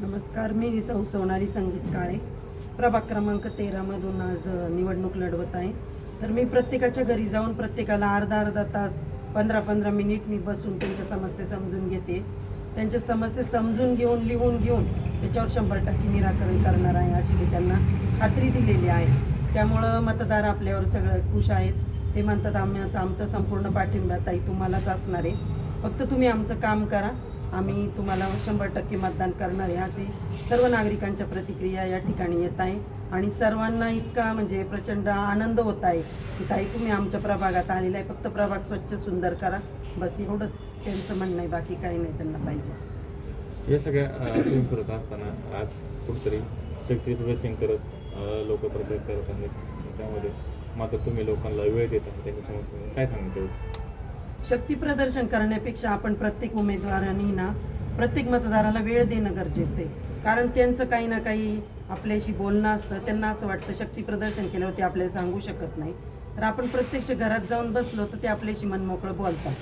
नमस्कार मी सौ सोनारी संगीत काळे. प्रभाग क्रमांक तेरामधून आज निवडणूक लढवत आहे. तर मी प्रत्येकाच्या घरी जाऊन प्रत्येकाला अर्धा अर्धा तास पंधरा पंधरा मिनिट मी बसून त्यांच्या समस्या समजून घेते. त्यांच्या समस्या समजून घेऊन लिहून घेऊन त्याच्यावर शंभर टक्के निराकरण करणार आहे अशी मी त्यांना खात्री दिलेली आहे. त्यामुळं मतदार आपल्यावर सगळं खुश आहेत. ते म्हणतात आम्ही आमचा संपूर्ण पाठिंबा ताई तुम्हालाच असणार आहे. फक्त तुम्ही आमचं काम करा. आम्ही तुम्हाला शंभर टक्के मतदान करणार आहे. अशी सर्व नागरिकांच्या प्रतिक्रिया या ठिकाणी येत आहे. आणि सर्वांना इतका म्हणजे प्रचंड आनंद होत आहे की ताई तुम्ही आमच्या प्रभागात आलेला आहे. फक्त प्रभाग स्वच्छ सुंदर करा. बस एवढंच त्यांचं म्हणणं आहे. बाकी काही नाही त्यांना पाहिजे. या सगळ्या अ, तुम्ही करत असताना आज कुठतरी शक्ती प्रदर्शन करत लोक प्रचार करत आहेत. त्यामध्ये मात्र तुम्ही लोकांना वेळ देत आहात. त्यांच्या समस्या काय सांगता शक्ती प्रदर्शन करण्यापेक्षा आपण प्रत्येक उमेदवारांनी ना प्रत्येक मतदाराला वेळ देणं गरजेचं आहे. कारण त्यांचं काही ना काही आपल्याशी बोलणं असतं त्यांना असं वाटतं शक्ती प्रदर्शन केल्यावर ते आपल्याला सांगू शकत नाही. तर आपण प्रत्यक्ष घरात जाऊन बसलो तर ते आपल्याशी मनमोकळं बोलतात.